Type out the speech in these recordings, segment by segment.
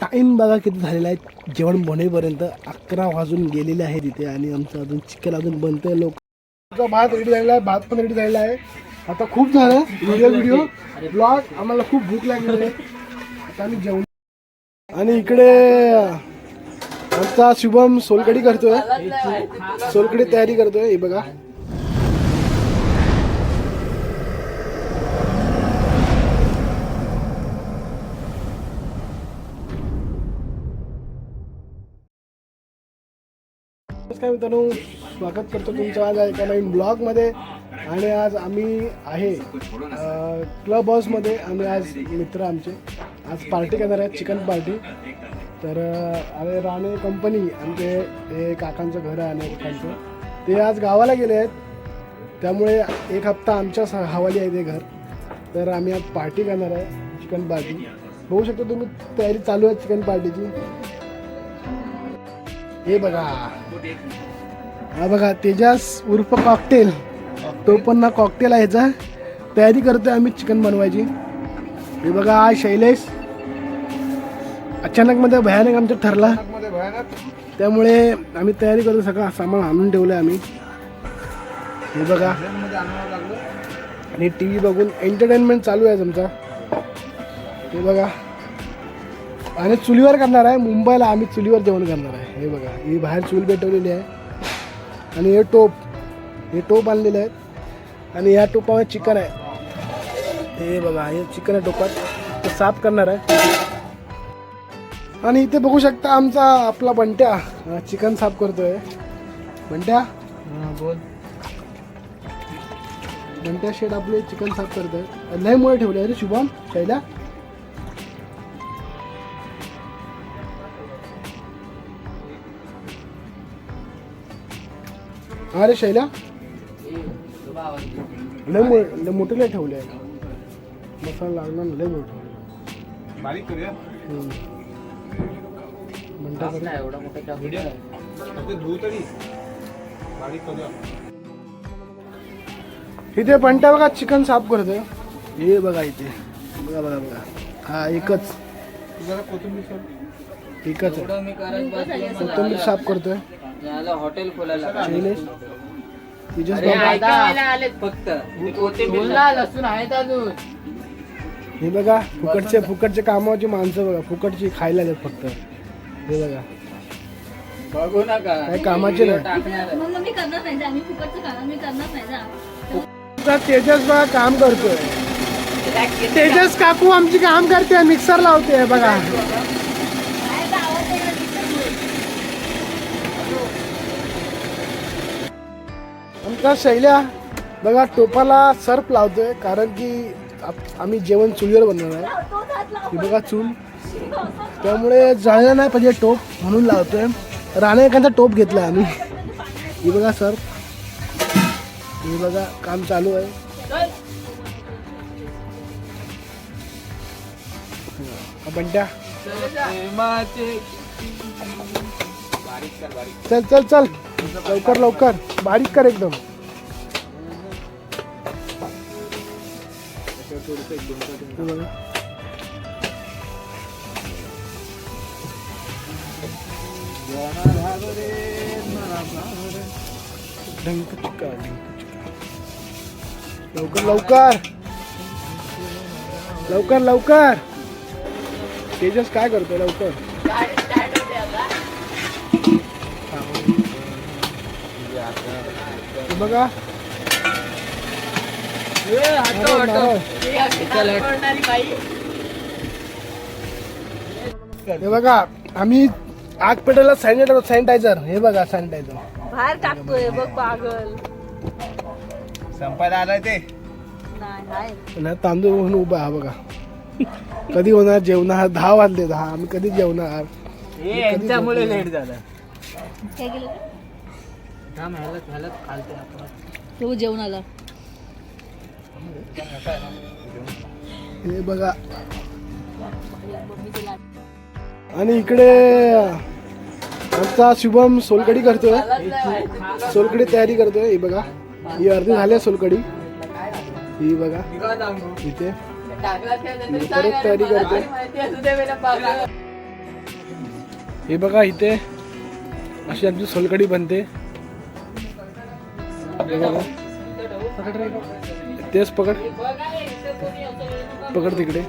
Time बघा किती झालेला आहे. जेवण बनेपर्यंत अकरा वाजून गेलेले आहे तिथे आणि आमचं अजून चिकन अजून बनतंय लोक. आमचा भात रेडी झालेला आहे भात पण रेडी झालेला आहे. आता खूप झालं व्हिडिओ व्हिडिओ ब्लॉग आम्हाला खूप भूक लागलेली आहे. आता आम्ही जेवण आणि इकडे आमचा शुभम सोलकडी करतोय. सोलकडी तयारी करतोय हे बघा. नमस्कार मित्रांनो स्वागत करतो तुमचं आज एका नवीन ब्लॉगमध्ये. आणि आज आम्ही आहे क्लब हाऊसमध्ये आम्ही आज मित्र आमचे. आज पार्टी करणार आहे चिकन पार्टी तर अरे राणे कंपनी आमचे हे काकांचं घर आहे आणि काकांचं. ते आज गावाला गेले आहेत. त्यामुळे एक हप्ता आमच्या स- हवाली आहे ते घर. तर आम्ही आज पार्टी करणार आहे चिकन पार्टी बघू शकता तुम्ही तयारी चालू आहे चिकन पार्टीची हे बघा. हा बघा तेजास उर्फ कॉकटेल तो पण ना कॉकटेल आहे ह्याचा तयारी करतोय आम्ही चिकन बनवायची. हे बघा हा शैलेश. अचानक मध्ये भयानक आमचं ठरला. त्यामुळे आम्ही तयारी करतो सगळं सामान आणून ठेवलं आम्ही. हे बघा. आणि टी व्ही बघून एंटरटेनमेंट चालू आहे तुमचा हे बघा. आणि चुलीवर करणार आहे. मुंबईला आम्ही चुलीवर जेवण करणार आहे. हे बघा ही बाहेर चूल पेटवलेली आहे. आणि हे टोप हे टोप आणलेले आहेत. आणि या टोपावर चिकन आहे. हे बघा हे चिकन आहे टोपात. ते साफ करणार आहे. आणि इथे बघू शकता आमचा आपला बंट्या चिकन साफ करतोय. बंट्या? बोल. बंट्या शेड आपले चिकन साफ करतोय. लय मुळे ठेवले अरे शुभम शैला अरे शैला. लय मुळे लय मोठे लय ठेवले आहे मसाला लागणार ना, लय मोठे बारीक करूया. बंट्या एवढा मोठा फक्त धुऊ तरी. बारीक करूया. इथे बंट्या बघा चिकन साफ करतोय? हे बघा इथे. बघा बघा बघा. हा एकच. तू जरा कोथिंबीर सोड. एकच आहे. मी कोथिंबीर साफ करतोय. याला हॉटेल खोलायला शैलेश तिच्याच अरे बाबा. ऐकायला आलेत फक्त. बोलला लसूण आहेत अजून. हे बघा फुकटचे फुकटचे कामाची माणसं बघा फुकटची खायला देत फक्त. हे बघा. बघू नका. काही कामाचे नाही. टाकणार मग मी करणार नाही जा. मी फुकटचं खाणार मी करणार नाही जा. आता तेजस बघा काम करतोय. तेजस काकू आमची काम करते मिक्सर लावते बघा. तर शैल्या? बघा टोपाला सर्प लावतोय कारण की आप- आम्ही जेवण चुलीवर बनवणार आहे. बघा चूल. त्यामुळे जळलं नाही पाहिजे टोप म्हणून लावतोय. राणे एखादा टोप घेतला आम्ही. हे बघा सर. ही बघा काम चालू आहे. बंट्या. चल चल चल. लवकर लवकर. बारीक कर एकदम. हे बघा. ढंक चिक्का, ढंक चिक्का. लवकर लवकर लवकर लवकर तेजस काय करतो लवकर बघा हे बघा आम्ही आग पेटायला सॅनिटायझर सॅनिटायझर हे बघा सॅनिटायझर बाहेर टाकतोय बघ पागल. संपायला आलाय ते. नाही तांदूळ म्हणून उभा हा बघा. कधी होणार जेवणार? दहा वाजले दहा. आम्ही कधी जेवणार? यांच्यामुळे लेट झालं. काय केलं तो जेवणाला. हे बघा. आणि इकडे आमचा शुभम सोलकडी करतोय. सोलकडी तयारी करतोय. ही बघा. ही अर्धी झाली आहे सोलकडी ही बघा. इथे. परत तयारी करतोय. हे बघा इथे. अशी आमची सोलकडी बनते. बघा. तेच पकड. पकड तिकडे.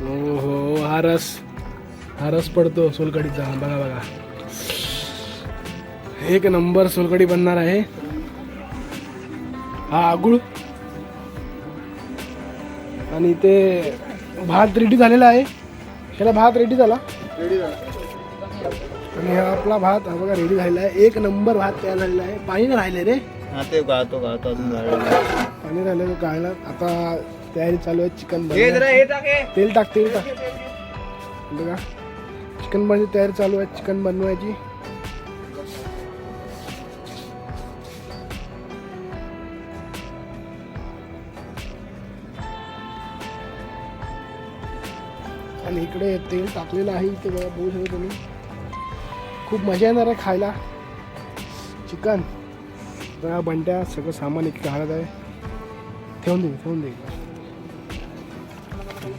हो हो हा रस. हा रस पडतो सोलकडीचा. बघा बघा. एक नंबर सोलकडी बनणार आहे. हा आगुळ. आणि ते भात रेडी झालेला आहे. त्याला भात रेडी झाला. आणि हा आपला भात हा बघा रेडी झालेला आहे. एक नंबर भात तयार झालेला आहे. पाणी नाही राहिले रे. हा ते गाळतो गाळतो अजून झालेलं आहे. पाणी राहिलं गायला आता तयारी चालू आहे चिकन हे जरा हे टाक. हे. तेल टाक तेल टाक. बघा. चिकन बनवायची तयारी चालू आहे. चिकन बनवायची. आणि इकडे तेल टाकलेलं आहे. इथे बघा बघू शकता तुम्ही. खूप मजा येणार आहे खायला. चिकन बघा बंट्या सगळं सामान इकडे घालत आहे. ठेवून दे ठेवून दे.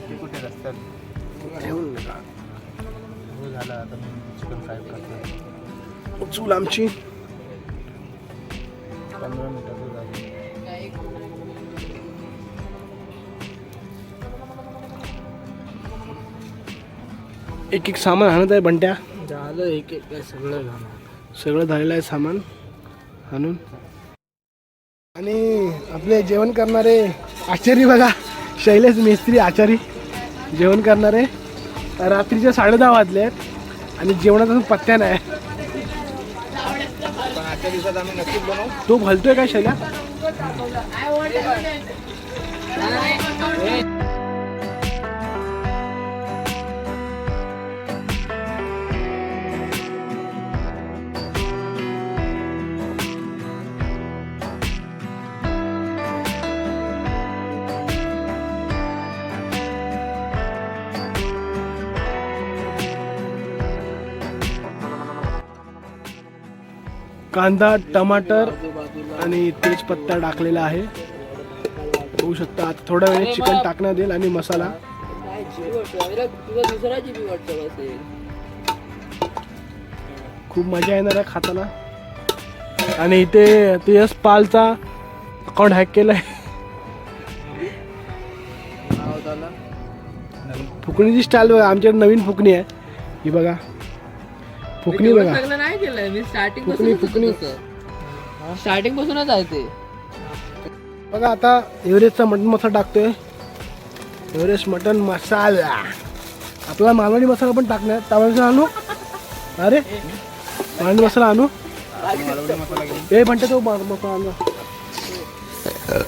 ते कुठे रस्त्यात? ठेवून दे. का हो झालं. आता मी चिकन फ्राय करतो. चूल आमची. पंधरा मिनिटाचं झालं एक एक सामान आणत आहे बंट्या झालं एक एक काय सगळं सगळं झालेलं आहे सामान आणून. आणि आपले जेवण करणारे आचारी बघा शैलेश मेस्त्री आचारी. जेवण करणारे. रात्रीचे साडे दहा वाजले आहेत आणि जेवणाचा अजून पत्त्या नाही पण आजच्या दिवसात आम्ही नक्कीच बनवू. तो भलतोय काय शैल्या कांदा टमाटर आणि तेजपत्ता टाकलेला आहे. होऊ शकता आता थोड्या वेळाने चिकन टाकण्यात येईल आणि मसाला. खूप मजा येणार आहे खाताना. आणि इथे तेजस पालचा अकाउंट हॅक केलाय. फुकणीची स्टाईल बघा आमच्याकडे नवीन फुकणी आहे. ही बघा. फुकणी बघा. सगळं नाही केलंय मी. स्टार्टिंग फुकणी फुकणी. स्टार्टिंग पासूनच आहे ते. बघा आता एव्हरेस्टचा मटन मसाला टाकतोय. एव्हरेस्ट मटन मसाला. आपला मालवणी मसाला पण टाकणार. मसाला आणू? अरे? मालवणी मसाला आणू? ए बंटा तो मसाला आणला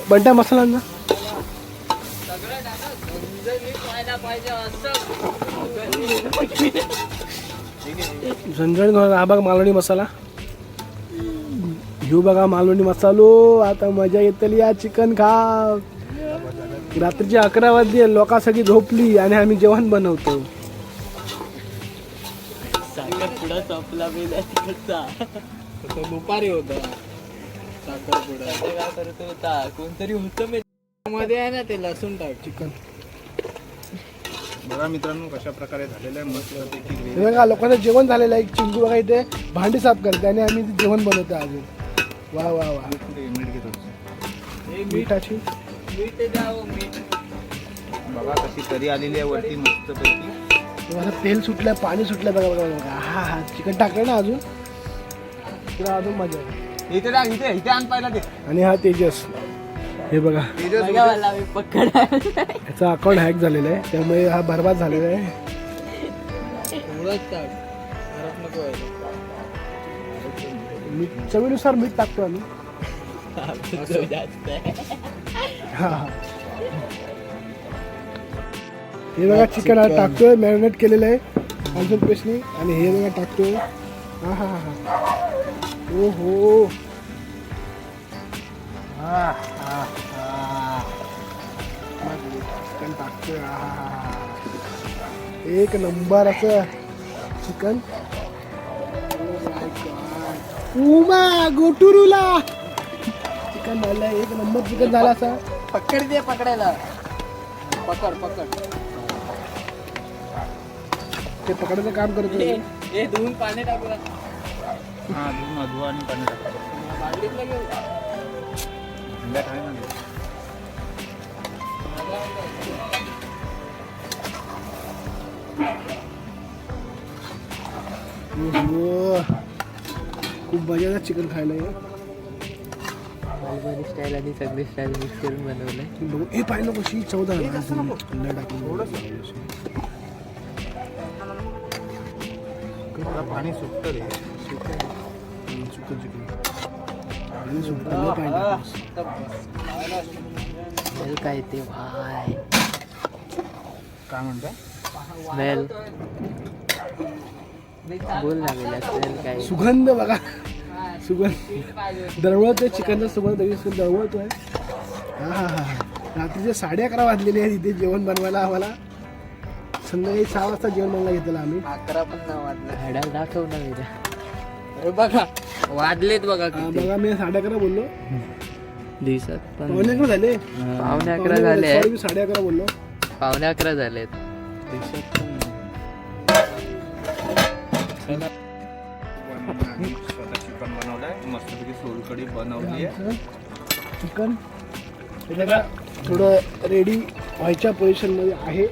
बंटा मसाला आणला झणझण हा बघा मालवणी मसाला. घेऊ बघा मालवणी मसालो आता मजा येतली या चिकन खा रात्रीचे अकरा वाजले लोका सगळी झोपली आणि आम्ही जेवण बनवतो. दुपारी होता. कोणतरी होतं मी. मध्ये आहे ना ते लसूण टाक चिकन. बघा मित्रांनो कशा प्रकारे झालेलं आहे. मस्त हे बघा लोकांचं जेवण झालेलं आहे. चिंकू बघा इथे भांडी साफ करते आणि आम्ही इथे जेवण बनवतो अजून. वा वा वा. मीठ घेत. मिठाची? मीठ द्यावं मीठ. बघा कशी तरी आलेली आहे वरती मस्त पैकी. असं तेल सुटलं पाणी सुटलं बघा बघा बघा. हा हा चिकन टाकलं ना अजून? तुला अजून मजा येईल. इथे टाक इथे इथे आण पाहिला ते. आणि हा तेजस. हे बघा. तेजस बघा मला मी पकड ह्याचा अकाउंट हॅक झालेला आहे. त्यामुळे हा बरबाद झालेला आहे. चवीनुसार मीठ टाकतो आम्ही. हा हा. हे बघा चिकन टाकतोय मॅरिनेट केलेलं आहे. अजून पेस्टनी. आणि हे बघा टाकतोय. हा हा हा. हा ओ हो हा हा हा चिकन टाकतोय हा हा हा. एक नंबर असं चिकन. उमा गोटुरूला. चिकन झालं एक नंबर चिकन झाला असा. पकड दे पकडायला. पकड पकड. ते पकडायचं काम करतोय हे धुवून पाणी टाकूया हा धुवून धुवा आणि पाणी टाका. खूप मजा चिकन खायला. मालवणी स्टाईल आणि सगळी स्टाईल मिक्स करून बनवलंय. बघू हे पाहिलं कशी? चौदा टाकून पाणी सुटतं रे सुकं चिकन. स्मेल काय ते भाय काय म्हणता स्मेल बोल लागेल स्मेल काय सुगंध बघा. सुगंध. दरवळतोय चिकनचा सुगंध तरी दरवळतोय हा हा हा. रात्रीचे साडे अकरा वाजलेले आहेत इथे जेवण बनवायला आम्हाला. संध्याकाळी सहा वाजता जेवण बनवायला घेतलेलं आम्ही. अकरा पण ना वाजला. हेडा दाखव ना बघा. वाजलेत बघा हा, किती. बघा मी साडे अकरा बोललो. दिवसात पण पावणे अकरा झाले. पावणे अकरा झाले. Sorry, मी साडे अकरा बोललो. पावणे अकरा झालेत. आम्ही स्वतः चिकन बनवलंय. मस्तपैकी सोलकढी बनवली आहे चिकन. हे बघा थोडं रेडी व्हायच्या पोझिशनमध्ये आहे.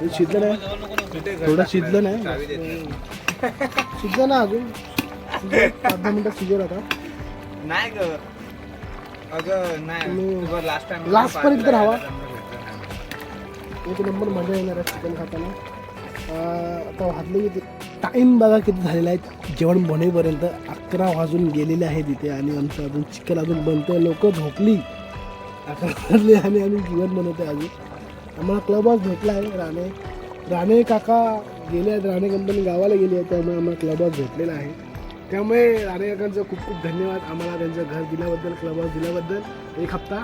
हे शिजलं नाही. थोडं शिजलं नाही. शिजलं ना अजून. पाच दहा मिनिटात शिजेल आता नाही ग अगं नाही लास्ट टाइम पर्यंत राहावा. एक नंबर मजा येणार आहे चिकन खाताना आता हातले किती टाईम बघा किती झालेला आहे जेवण बनेपर्यंत अकरा वाजून गेलेले आहेत इथे आणि आमचं अजून चिकन अजून बनतंय लोक झोपली अकरा वाजले आणि आम्ही जेवण बनवतोय अजून आम्हाला क्लब हाऊस भेटला आहे राणे राणे काका गेले आहेत राणे कंपनी गावाला गेली आहे त्यामुळे आम्हाला क्लब हाऊस भेटलेला आहे त्यामुळे राणे काकांचं खूप खूप धन्यवाद. आम्हाला त्यांचं घर दिल्याबद्दल क्लब हाऊस दिल्याबद्दल एक हप्ता.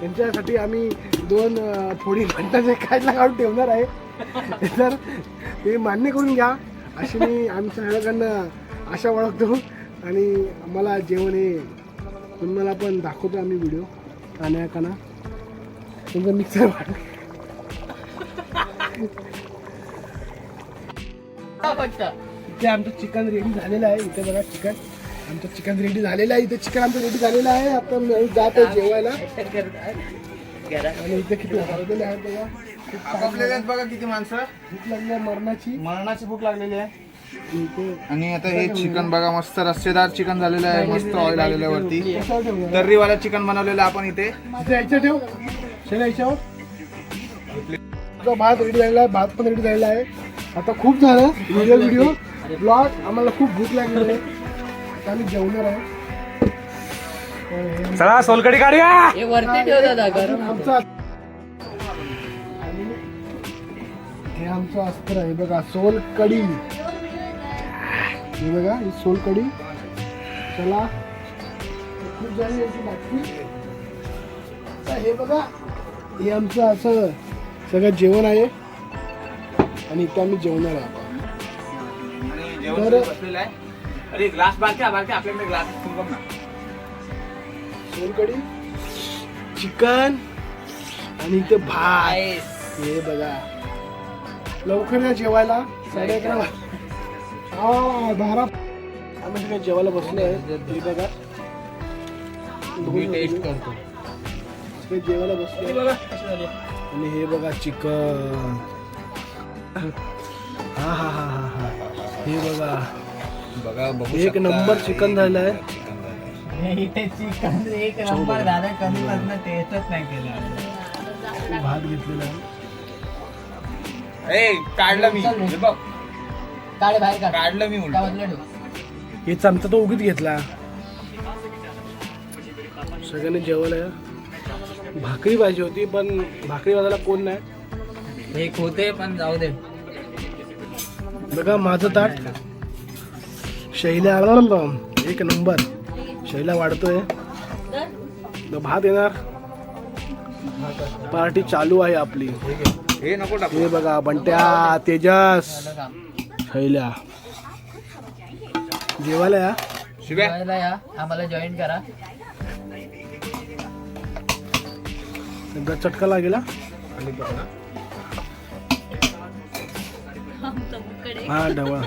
त्यांच्यासाठी आम्ही दोन फोडी घंटाचे खायला काढून ठेवणार आहे. तर ते मान्य करून घ्या. अशी मी आमच्या सगळ्यांकडनं आशा ओळखतो आणि मला जेवण हे तुम्हाला पण दाखवतो आम्ही व्हिडिओ काना तुमचं मिक्सर इथे आमचं चिकन रेडी झालेलं आहे. इथे बघा चिकन. आमचं चिकन रेडी झालेलं आहे. इथे चिकन आमचं रेडी झालेलं आहे. आता मी जात आहे जेवायला. आणि इथे किती हरवलेले आहेत बघा. खूप आपापलेले आहेत बघा. किती माणसं. भूक लागली आहे मरणाची. मरणाची भूक लागलेली आहे. इथे आणि आता हे चिकन बघा मस्त रस्सेदार चिकन झालेलं आहे. मस्त ऑइल आलेलं आहे वरती कशावर तर्रीवाला चिकन बनवलेलं आहे आपण इथे. इथे याच्या ठेव. शेला याच्यावर आता भात रेडी झालेला आहे. भात पण रेडी झालेला आहे. आता खूप झालं. व्हिडिओ व्हिडिओ ब्लॉग आम्हाला खूप भूक लागलेली आहे. आता आम्ही जेवणार आहे. तर हे चला सोलकडी काढूया. हे वरती ठेव दादा गरम आमचं आणि हे आमचं अस्त्र आहे. बघा सोल कढी हे बघा ही सोल कढी चला. खूप झाली याची बातमी. आता हे बघा हे आमचं असं सगळं जेवण आहे. आणि इथं आम्ही जेवणार आहे तर- बसलेलं आहे. अरे ग्लास बारक्या बारक्या आपल्याकडे ग्लास बघ ना. सोलकढी चिकन आणि इथे भात. हे बघा. लवकर या जेवायला. साडे अकरा हा बारा आम्ही सगळे जेवायला बसलो आहे. हे बघा. टेस्ट करतो. सगळे जेवायला बसलो आणि हे बघा चिकन. हा हा हा हा. हा बघा. बघा बघू एक शकता. नंबर चिकन झालं आहे. चिकन झालंय. इथे चिकन एक नंबर झालं टेस्टच नाही केलं. भात घेतलेला आहे. ए काढलं मी. हे बघ. काढे बाहेर काढ. काढलं मी उलट. बाजूला ठेव हे चमचा तो उगीच घेतला. सगळ्यांनी जेवायला या. भाकरी पाहिजे होती पण भाकरी वाजायला कोण नाही. एक होते पण जाऊ दे. बघा माझं ताट. शैल्या आला ना एक नंबर. शैला वाढतोय. भात येणार. पार्टी चालू आहे आपली. हे नको टाकू हे बघा बंट्या तेजस. शैल्या. जेवायला या. शिव्या. जेवायला या. आम्हाला जॉईन करा. एकदा चटका लागेला हा ढवळा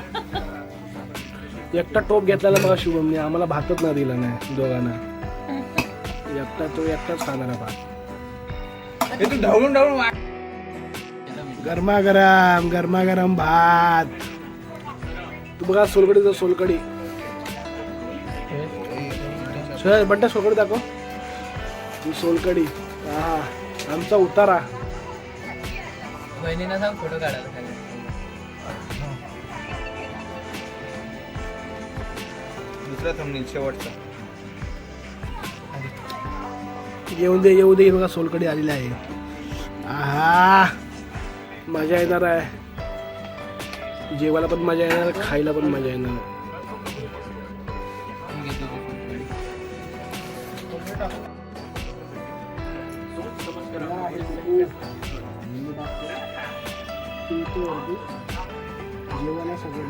एकटा टोप घेतलेला मग शुभमने. आम्हाला भातच ना दिला नाही दोघांना. एकटा तो एकटाच खाणारा भात. हे तू ढवळून ढवळून गरमागरम गरमागरम भात. तू बघा सोलकडीचा सोलकडी सर बंटा सोलकडी दाखव. ही सोलकडी हा आमचा उतारा. बहिणीला सांग फोटो काढायला दुसरा थंबनेल शेवटचा. येऊन दे येऊ दे बघा सोलकडी आलेली आहे. आहा मजा येणार आहे. जेवायला पण मजा येणार खायला पण मजा येणार. जेवायला सगळं.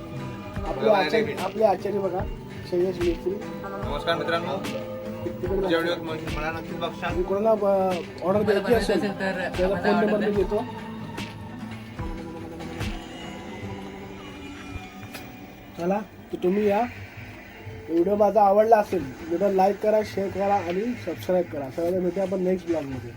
आपले आचार्य आपले आचार्य बघा शैलेश मेत्री नमस्कार मित्रांनो. मला नक्कीच आणि कोणाला ऑर्डर द्यायची असेल तर त्याचा फोन नंबर मी देतो. चला तर तुम्ही या. व्हिडिओ माझा आवडला असेल व्हिडिओ लाईक करा शेअर करा आणि सबस्क्राईब करा. सगळ्यांना भेटूया आपण नेक्स्ट ब्लॉगमध्ये